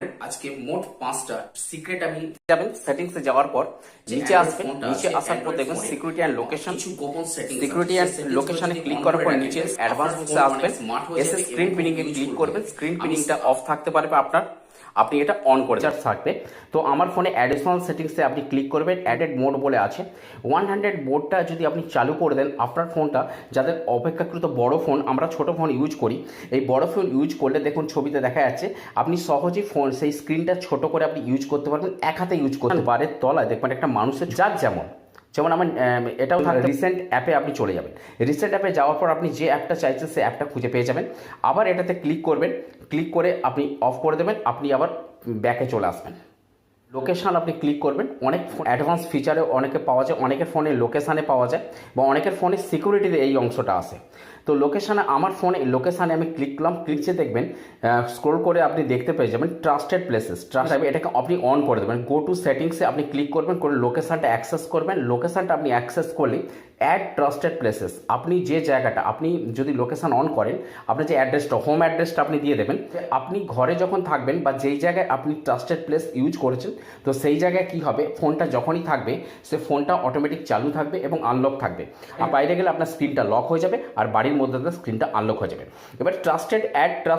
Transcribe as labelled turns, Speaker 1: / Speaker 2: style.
Speaker 1: আজকে মোট পাঁচটা সিক্রেট আমি
Speaker 2: যাবেন সেটিংস এ যাওয়ার পর নিচে আসবেন নিচে আসার পর দেখবেন সিকিউরিটি অ্যান্ড লোকেশন
Speaker 1: গোপন
Speaker 2: সিকিউরিটি এন্ড লোকেশনে ক্লিক করার পর নিচে অ্যাডভান্স বক্সে আসবেন এসে স্ক্রিন পিনিং এ ক্লিক করবেন স্ক্রিন পিনিংটা অফ থাকতে পারবে আপনার। আপনি এটা অন করে চার্জ থাকবে। তো আমার ফোনে অ্যাডিশনাল সেটিংসে আপনি ক্লিক করবেন অ্যাডেড মোড বলে আছে। ওয়ান হান্ড্রেড মোডটা যদি আপনি চালু করে দেন, আপনার ফোনটা যাদের অপেক্ষাকৃত বড় ফোন আমরা ছোট ফোন ইউজ করি, এই বড় ফোন ইউজ করলে দেখুন ছবিতে দেখা যাচ্ছে, আপনি সহজেই ফোন সেই স্ক্রিনটা ছোট করে আপনি ইউজ করতে পারবেন, এক হাতে ইউজ করতে বারের তলায় দেখবেন একটা মানুষের যার যেমন। যেমন আমার এটাও থাকে রিসেন্ট অ্যাপে আপনি চলে যাবেন। রিসেন্ট অ্যাপে যাওয়ার পর আপনি যে অ্যাপটা চাইছেন, সে অ্যাপটা খুঁজে পেয়ে যাবেন। আবার এটাতে ক্লিক করবেন। ক্লিক করে আপনি অফ করে দেবেন। আপনি আবার ব্যাকে চলে আসবেন। লোকেশান আপনি ক্লিক করবেন। অনেক ফোন অ্যাডভান্স ফিচারে অনেকে পাওয়া যায়। অনেকের ফোনে লোকেশানে পাওয়া যায়। বা অনেকের ফোনে সিকিউরিটিতে এই অংশটা আসে। তো লোকেশানে আমার ফোনে লোকেশানে আমি ক্লিক করলাম ক্লিকসে দেখবেন স্ক্রোল করে আপনি দেখতে পেয়ে যাবেন ট্রাস্টেড প্লেসেস ট্রাস্ট এটাকে আপনি অন করে দেবেন। গো টু সেটিংসে আপনি ক্লিক করবেন করে লোকেশানটা অ্যাক্সেস করবেন। লোকেশানটা আপনি অ্যাক্সেস করলে অ্যাড ট্রাস্টেড প্লেসেস আপনি যে জায়গাটা আপনি যদি লোকেশান অন করেন আপনি যে অ্যাড্রেসটা হোম অ্যাড্রেসটা আপনি দিয়ে দেবেন আপনি ঘরে যখন থাকবেন বা যেই জায়গায় আপনি ট্রাস্টেড প্লেস ইউজ করেছেন তো সেই জায়গায় কি হবে? ফোনটা যখনই থাকবে সে ফোনটা অটোমেটিক চালু থাকবে এবং আনলক থাকবে। আর বাইরে গেলে আপনার স্ক্রিনটা লক হয়ে যাবে আর বাড়ির মধ্যে স্ক্রিনটা আনলক হয়ে যাবে। এবার ট্রাস্টেড অ্যাড ট্রাস্ট